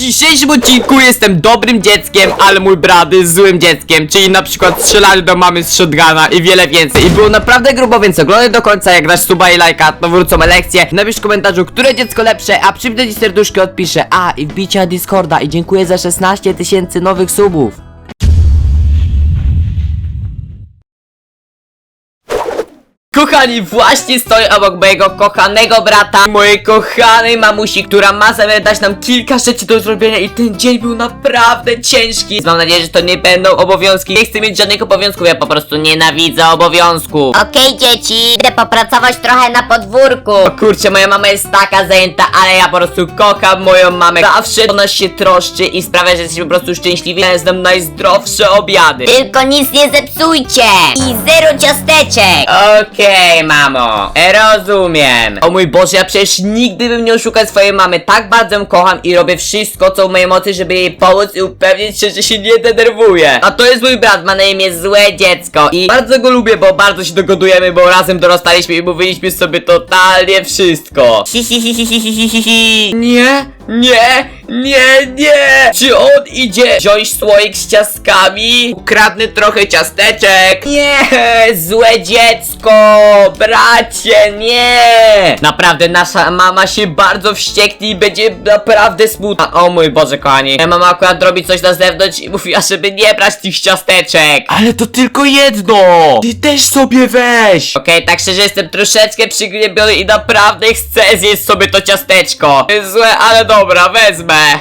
dzisiejszym odcinku jestem dobrym dzieckiem, ale mój brat jest złym dzieckiem, czyli na przykład strzelali do mamy z shotguna i wiele więcej. I było naprawdę grubo, więc oglądaj do końca, jak dasz suba i lajka, to wrócą lekcje. Napisz w komentarzu, które dziecko lepsze, a przypnę ci serduszko odpiszę. A, i wbicie na Discorda i dziękuję za 16 tysięcy nowych subów. Kochani, właśnie stoję obok mojego kochanego brata, mojej kochanej mamusi, która ma zamiar dać nam kilka rzeczy do zrobienia i ten dzień był naprawdę ciężki. Mam nadzieję, że to nie będą obowiązki. Nie chcę mieć żadnych obowiązków, ja po prostu nienawidzę obowiązków. Okej dzieci, idę popracować trochę na podwórku. O kurczę, moja mama jest taka zajęta, ale ja po prostu kocham moją mamę. Zawsze o nas się troszczy i sprawia, że jesteśmy po prostu szczęśliwi. Ja znam najzdrowsze obiady. Tylko nic nie zepsujcie. I zero ciasteczek. Okej, mamo, rozumiem. O mój Boże, ja przecież nigdy bym nie oszukał swojej mamy. Tak bardzo ją kocham i robię wszystko, co w mojej mocy, żeby jej pomóc i upewnić się, że się nie denerwuje. A to jest mój brat, ma na imię Złe Dziecko. I bardzo go lubię, bo bardzo się dogodujemy, bo razem dorastaliśmy i mówiliśmy sobie totalnie wszystko. Hi, hi, hi, hi, hi, hi, hi, hi. Nie, nie, nie, nie! Czy on idzie wziąć słoik z ciastkami? Ukradnę trochę ciasteczek. Nie, złe dziecko, bracie, nie! Naprawdę, nasza mama się bardzo wścieknie i będzie naprawdę smutna. O mój Boże, kochani. Mama akurat robi coś na zewnątrz i mówiła, żeby nie brać tych ciasteczek. Ale to tylko jedno! Ty też sobie weź! Okej, tak szczerze jestem troszeczkę przygnębiony i naprawdę chcę zjeść sobie to ciasteczko. Jest Złe, ale dobra, wezmę.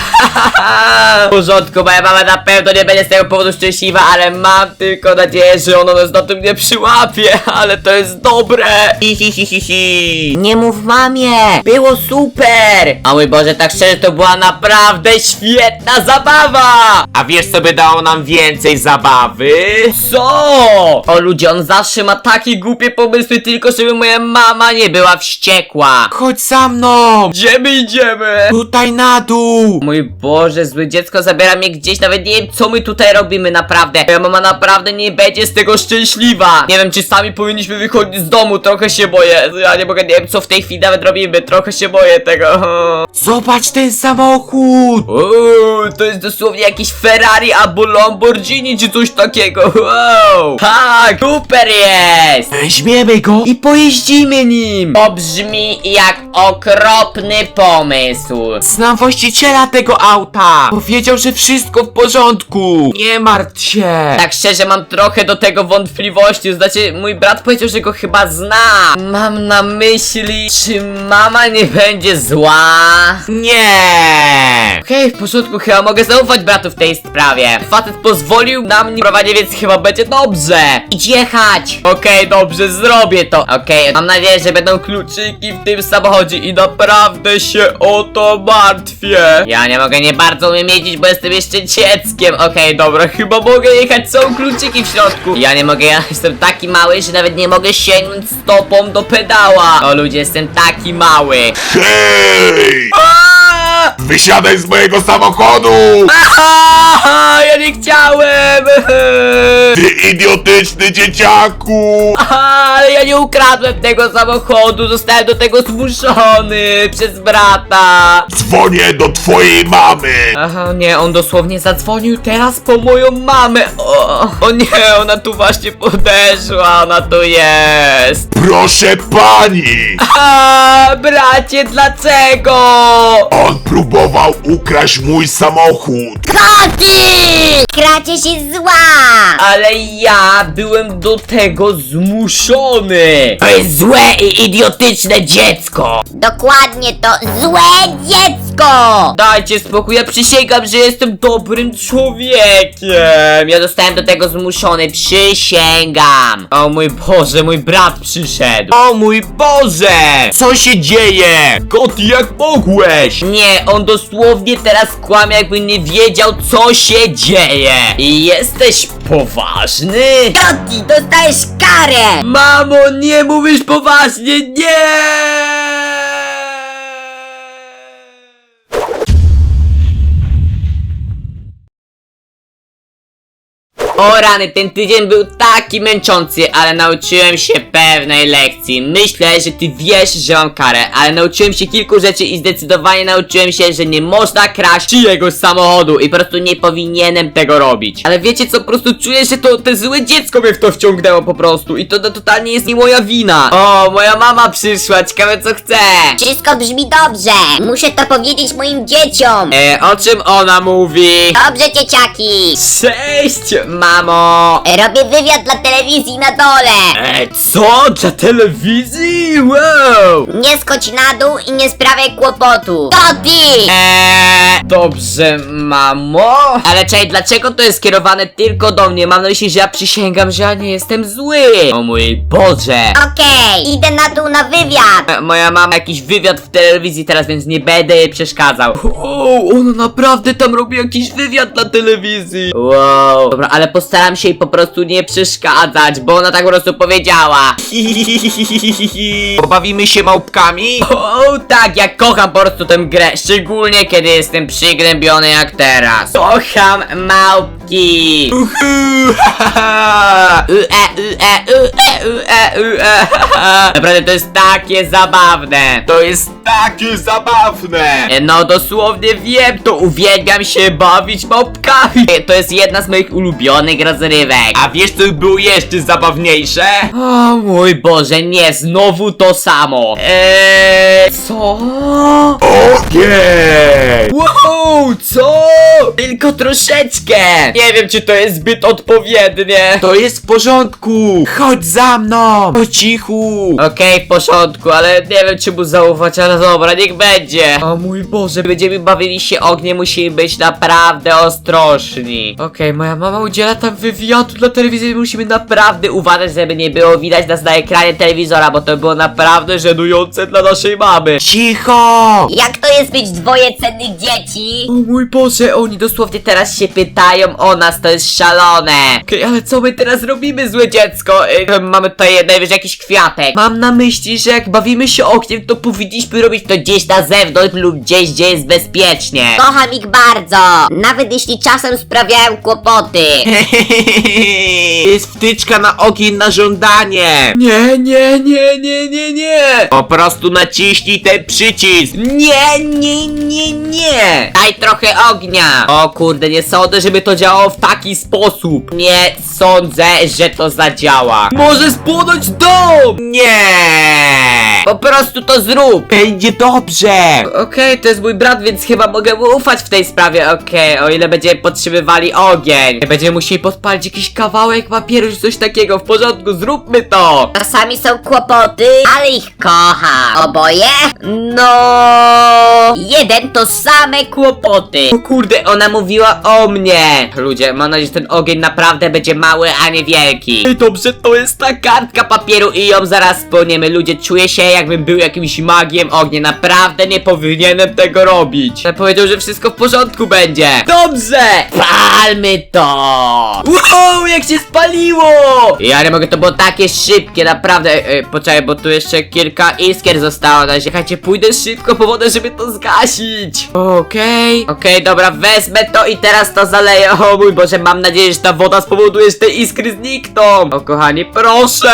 w porządku, moja mama na pewno nie będzie z tego powodu szczęśliwa, ale mam tylko nadzieję, że ona nas na tym nie przyłapie, ale to jest dobre. Hi, hi, hi, hi, hi. Nie mów mamie. Było super! A mój Boże, tak szczerze, to była naprawdę świetna zabawa! A wiesz co by dało nam więcej zabawy? Co? O ludzie, on zawsze ma takie głupie pomysły, tylko żeby moja mama nie była wściekła. Chodź za mną! Gdzie my idziemy? Tutaj na dół! Mój Boże, złe dziecko zabiera mnie gdzieś, nawet nie wiem co my tutaj robimy naprawdę. Moja mama naprawdę nie będzie z tego szczęśliwa. Nie wiem, czy sami powinniśmy wychodzić z domu, trochę się boję. Ja nie mogę, nie wiem co w tej chwili nawet robimy, trochę się boję tego. Zobacz ten samochód! Uuu, to jest dosłownie jakiś Ferrari albo Lamborghini czy coś takiego. Wow! Tak, super jest! Weźmiemy go i pojeździmy nim! To brzmi jak okropny pomysł. Znam właściciela tego auta! Powiedział, że wszystko w porządku! Nie martw się! Tak szczerze mam trochę do tego wątpliwości, znaczy mój brat powiedział, że go chyba zna. Mam na myśli, czy mama nie będzie zła? Nie! Okej, w porządku, chyba mogę zaufać bratu w tej sprawie. Facet pozwolił na mnie prowadzić, więc chyba będzie dobrze. Idź jechać. Okej, dobrze, zrobię to. Okej, mam nadzieję, że będą kluczyki w tym samochodzie i naprawdę się o to martwię. Ja nie mogę, nie bardzo umiem jeździć, bo jestem jeszcze dzieckiem. Okej, dobra, chyba mogę jechać, są kluczyki w środku. Ja nie mogę, ja jestem taki mały, że nawet nie mogę sięgnąć stopą do pedała. O ludzie, jestem taki mały. Hej! Wysiadaj z mojego samochodu! Aha, ja nie chciałem! Ty idiotyczny dzieciaku! Aha, ale ja nie ukradłem tego samochodu, zostałem do tego zmuszony przez brata. Dzwonię do twojej mamy! Aha, nie, on dosłownie zadzwonił teraz po moją mamę. O, o nie, ona tu właśnie podeszła, ona tu jest. Proszę pani! A, bracie, dlaczego? Próbował ukraść mój samochód! Koty! Kradzież jest zła. Ale ja byłem do tego zmuszony. To jest złe i idiotyczne dziecko. Dokładnie to złe dziecko. Dajcie spokój, ja przysięgam, że jestem dobrym człowiekiem. Ja zostałem do tego zmuszony, przysięgam. O mój Boże, mój brat przyszedł. O mój Boże! Co się dzieje? Kot, jak mogłeś? Nie, on dosłownie teraz kłamie, jakby nie wiedział, co się dzieje. I jesteś poważny? Koty, dostajesz karę. Mamo, nie mówisz poważnie, nie! O rany, ten tydzień był taki męczący, ale nauczyłem się pewnej lekcji. Myślę, że ty wiesz, że mam karę, ale nauczyłem się kilku rzeczy i zdecydowanie nauczyłem się, że nie można kraść czyjegoś samochodu i po prostu nie powinienem tego robić. Ale wiecie co, po prostu czuję, że to te złe dziecko mnie w to wciągnęło po prostu i to, to totalnie jest nie moja wina. O, moja mama przyszła, ciekawe co chce. Wszystko brzmi dobrze. Muszę to powiedzieć moim dzieciom. E, o czym ona mówi? Dobrze, dzieciaki. Cześć, mamo! Robię wywiad dla telewizji na dole. E, co? Dla telewizji? Wow! Nie skocz na dół i nie sprawiaj kłopotu. To ty! Eee, dobrze, mamo. Ale czekaj, dlaczego to jest skierowane tylko do mnie? Mam na myśli, że ja przysięgam, że ja nie jestem zły. O mój Boże. Okej, idę na dół na wywiad. E, Moja mama jakiś wywiad w telewizji teraz, więc nie będę jej przeszkadzał. O, ona naprawdę tam robi jakiś wywiad na telewizji. Wow. Dobra, ale postaram się jej po prostu nie przeszkadzać, bo ona tak po prostu powiedziała. Pobawimy się małpkami? O, tak, ja kocham po prostu tę grę, szczególnie kiedy jestem przygnębiony jak teraz. Kocham małpki. Uhu, Ue, ue, ue, ue, ue. Naprawdę to jest takie zabawne. To jest takie zabawne! E, No dosłownie wiem, to uwielbiam się bawić małpkami. E, To jest jedna z moich ulubionych rozrywek. A wiesz co było jeszcze zabawniejsze? O mój Boże, nie, znowu to samo. Eee, co? Ogień! Wow, co? Tylko troszeczkę. Nie wiem, czy to jest zbyt odpowiednie. To jest w porządku! Chodź za mną! Po cichu! Okej, w porządku, ale nie wiem, czy mu zaufać, ale dobra, niech będzie. O mój Boże, będziemy bawili się ogniem, musimy być naprawdę ostrożni. Okej, moja mama udziela tam wywiadu dla telewizji, musimy naprawdę uważać, żeby nie było widać nas na ekranie telewizora, bo to było naprawdę żenujące dla naszej mamy. Cicho! Jak to jest być dwoje cennych dzieci? O mój Boże, oni dosłownie teraz się pytają o nas, to jest szalone. Okej, ale co my teraz robimy, złe dziecko? Ej, mamy tutaj najwyżej jakiś kwiatek. Mam na myśli, że jak bawimy się ogniem, to powinniśmy robić to gdzieś na zewnątrz lub gdzieś, gdzie jest bezpiecznie. Kocham ich bardzo. Nawet jeśli czasem sprawiają kłopoty. jest wtyczka na ogień na żądanie! Nie, nie, nie, nie, nie, nie. Po prostu naciśnij ten przycisk! Nie, nie, nie, nie! Daj trochę ognia! O kurde, nie sądzę, żeby to działało w taki sposób. Nie sądzę, że to zadziała. Może spłonąć dom! Nie! Po prostu to zrób! Będzie dobrze! Okej, to jest mój brat, więc chyba mogę mu ufać w tej sprawie. Okej, o ile będziemy potrzebowali ogień. Będziemy musieli podpalić jakiś kawałek papieru czy coś takiego. W porządku, zróbmy to! Czasami są kłopoty, ale ich kocham. Oboje? No. Jeden to same kłopoty. O kurde, ona mówiła o mnie. Ludzie, mam nadzieję, że ten ogień naprawdę będzie mały, a nie wielki. Ej, dobrze, to jest ta kartka papieru i ją zaraz spełniemy. Ludzie, czuję się jakbym był jakimś magiem ognia. Naprawdę nie powinienem tego robić. Ale powiedział, że wszystko w porządku będzie. Dobrze! Palmy to! Wow, jak się spaliło! Ja nie mogę, to było takie szybkie, naprawdę. E, e, poczekaj, bo tu jeszcze kilka iskier zostało. No, czekajcie, pójdę szybko po wodę, żeby to zgasić. Okej, okej, dobra, wezmę to i teraz to zaleję. O mój Boże, mam nadzieję, że ta woda spowoduje, że te iskry znikną. O kochani, proszę!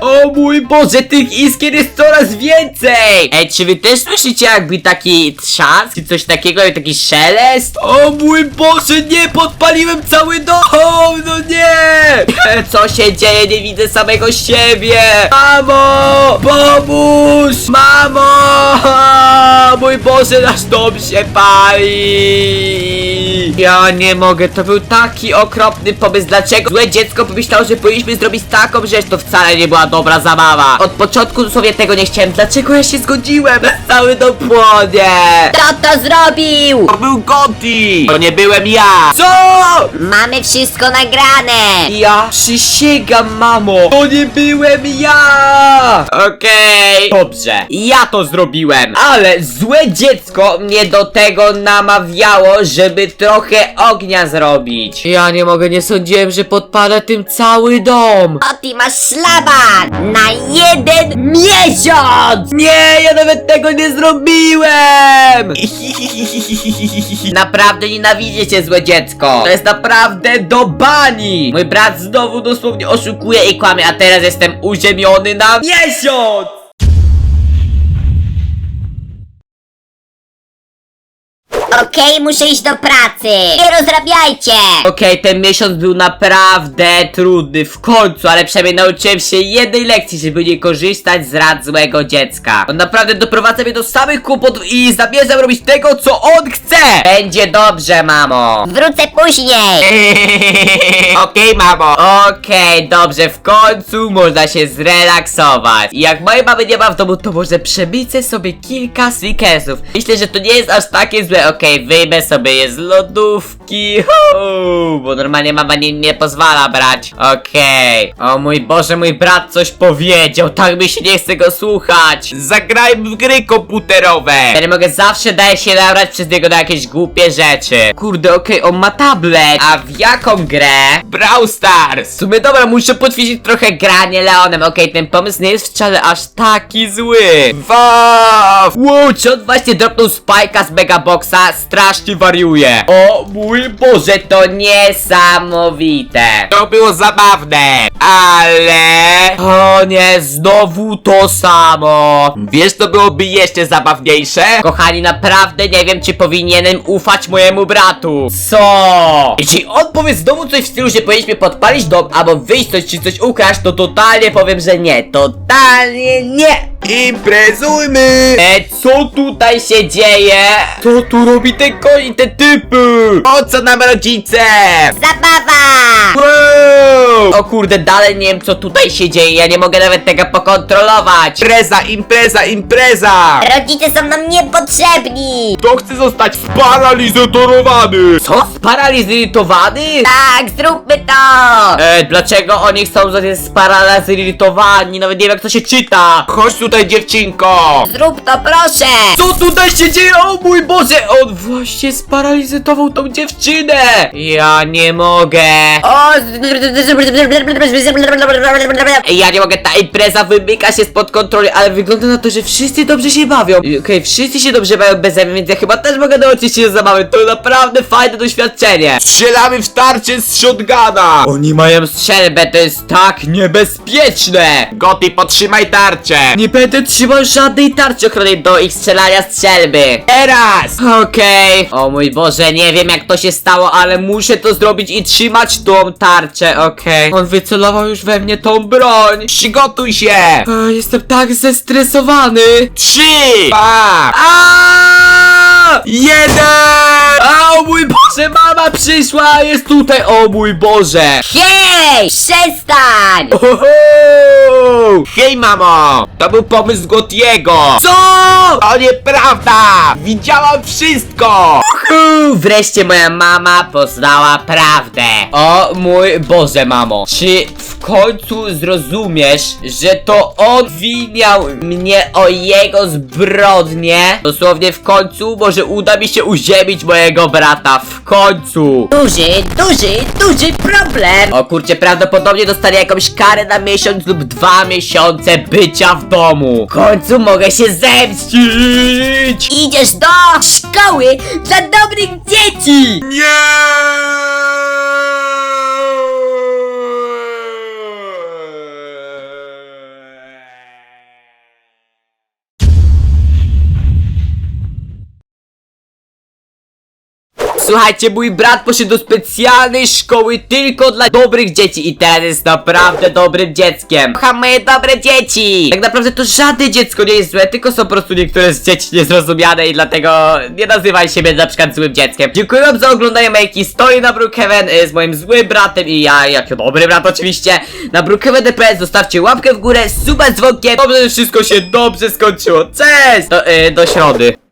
O mój Boże, tych iskier jest coraz więcej! Ej, czy wy też słyszycie jakby taki trzask, czy coś takiego, taki szelest? O mój Boże, nie, podpaliłem cały dom! No nie! Co się dzieje? Nie widzę samego siebie! Mamo! Pomóż! Mamo! Mój Boże, nasz dom się pali! Ja nie mogę, to był taki okropny pomysł. Dlaczego złe dziecko pomyślało, że powinniśmy zrobić taką rzecz? To wcale nie była dobra zabawa. Od początku sobie tego nie chciałem. Dlaczego ja się zgodziłem? Cały dom płonie! Kto to zrobił? To był Gotti! To nie byłem ja! Co? Mamy wszystko nagrane. Ja przysięgam, mamo! To nie byłem ja! Okej, dobrze. Ja to zrobiłem, ale złe dziecko mnie do tego namawiało, że żeby trochę ognia zrobić. Ja nie mogę, nie sądziłem, że podpalę tym cały dom. O, ty masz szlaban na jeden miesiąc! Nie, ja nawet tego nie zrobiłem! Naprawdę nienawidzę cię, złe dziecko. To jest naprawdę do bani. Mój brat znowu dosłownie oszukuje i kłamie, a teraz jestem uziemiony na miesiąc! Okej, muszę iść do pracy. Nie rozrabiajcie! Okej, ten miesiąc był naprawdę trudny w końcu, ale przynajmniej nauczyłem się jednej lekcji, żeby nie korzystać z rad złego dziecka. On naprawdę doprowadza mnie do samych kłopotów i zamierzam robić tego, co on chce! Będzie dobrze, mamo! Wrócę później! Okej, mamo. Okej, dobrze, w końcu można się zrelaksować. I jak mojej mamy nie ma w domu, to może przebicie sobie kilka sneakersów. Myślę, że to nie jest aż takie złe. Okej, wyjmę sobie je z lodówki. Huu, bo normalnie mama nie, nie pozwala brać. Okej. O mój Boże, mój brat coś powiedział. Tak mi się nie chce go słuchać. Zagrajmy w gry komputerowe. Ja nie mogę, zawsze daję się nabrać przez niego na jakieś głupie rzeczy. Kurde, okej, on ma tablet. A w jaką grę? Brawl Stars. W sumie dobra, muszę poćwiczyć trochę granie Leonem. Okej, ten pomysł nie jest wcale aż taki zły. Wow, czy on właśnie dropnął spajka z Megaboxa? Strasznie wariuje. O mój Boże, to niesamowite. To było zabawne, ale... O nie, znowu to samo. Wiesz, to byłoby jeszcze zabawniejsze? Kochani, naprawdę nie wiem, czy powinienem ufać mojemu bratu. Co? Jeśli on powie znowu coś w stylu, że powinniśmy podpalić dom, albo wyjść coś, czy coś ukraść, to totalnie powiem, że nie. Totalnie nie. Imprezujmy! E, co tutaj się dzieje? Co tu robi ten koń i te typy? Po co nam rodzice? Zabawa! Wow! O kurde, dalej nie wiem co tutaj się dzieje, ja nie mogę nawet tego pokontrolować. Impreza, impreza, impreza! Rodzice są nam niepotrzebni! Kto chce zostać sparalizatorowany? Co? Sparalizytowany? Tak, zróbmy to! E, dlaczego oni chcą zostać sparalizytowani? Nawet nie wiem jak to się czyta. Chodź tutaj dziewczynko! Zrób to proszę! Co tutaj się dzieje? O mój Boże! On właśnie sparalizował tą dziewczynę! Ja nie mogę! O! Ja nie mogę, ta impreza wymyka się spod kontroli, ale wygląda na to, że wszyscy dobrze się bawią. Okej, wszyscy się dobrze bawią bez mnie, więc ja chyba też mogę nauczyć się zabawy. To naprawdę fajne doświadczenie. Strzelamy w tarczę z shotguna! Oni mają strzelbę, to jest tak niebezpieczne! Goty, potrzymaj tarczę! Nie będę trzymał żadnej tarczy ochronnej do ich strzelania strzelby. Teraz! Okej. O mój Boże, nie wiem jak to się stało, ale muszę to zrobić i trzymać tą tarczę, okej. On wycelował już we mnie tą broń. Przygotuj się! E, Jestem tak zestresowany. Trzy! Dwa! A! Jeden! A, o mój Boże, mama przyszła, jest tutaj, o mój Boże. Hej! Przestań! Oho! Hej mamo! To był pomysł Gotiego! Co? To nieprawda! Widziałam wszystko! Uhu, Wreszcie moja mama poznała prawdę. O mój Boże, mamo. Czy w końcu zrozumiesz, że to on winiał mnie o jego zbrodnie? Dosłownie w końcu może uda mi się uziemić mojego brata. W końcu. Duży, duży, duży problem! O kurcie, prawdopodobnie dostanę jakąś karę na miesiąc lub dwa miesiące bycia w domu. W końcu mogę się zemścić. Idziesz do szkoły dla dobrych dzieci! Nie! Słuchajcie, mój brat poszedł do specjalnej szkoły tylko dla dobrych dzieci i teraz jest naprawdę dobrym dzieckiem. Kocham moje dobre dzieci! Tak naprawdę to żadne dziecko nie jest złe, tylko są po prostu niektóre z dzieci niezrozumiane i dlatego nie nazywaj siebie na przykład złym dzieckiem. Dziękuję wam za oglądanie mojej historii na Brookhaven y, z moim złym bratem i ja, jako dobry brat oczywiście. Na Brookhaven DPS zostawcie łapkę w górę, suba z dzwonkiem, dobrze, że wszystko się dobrze skończyło. Cześć! Do, y, do środy.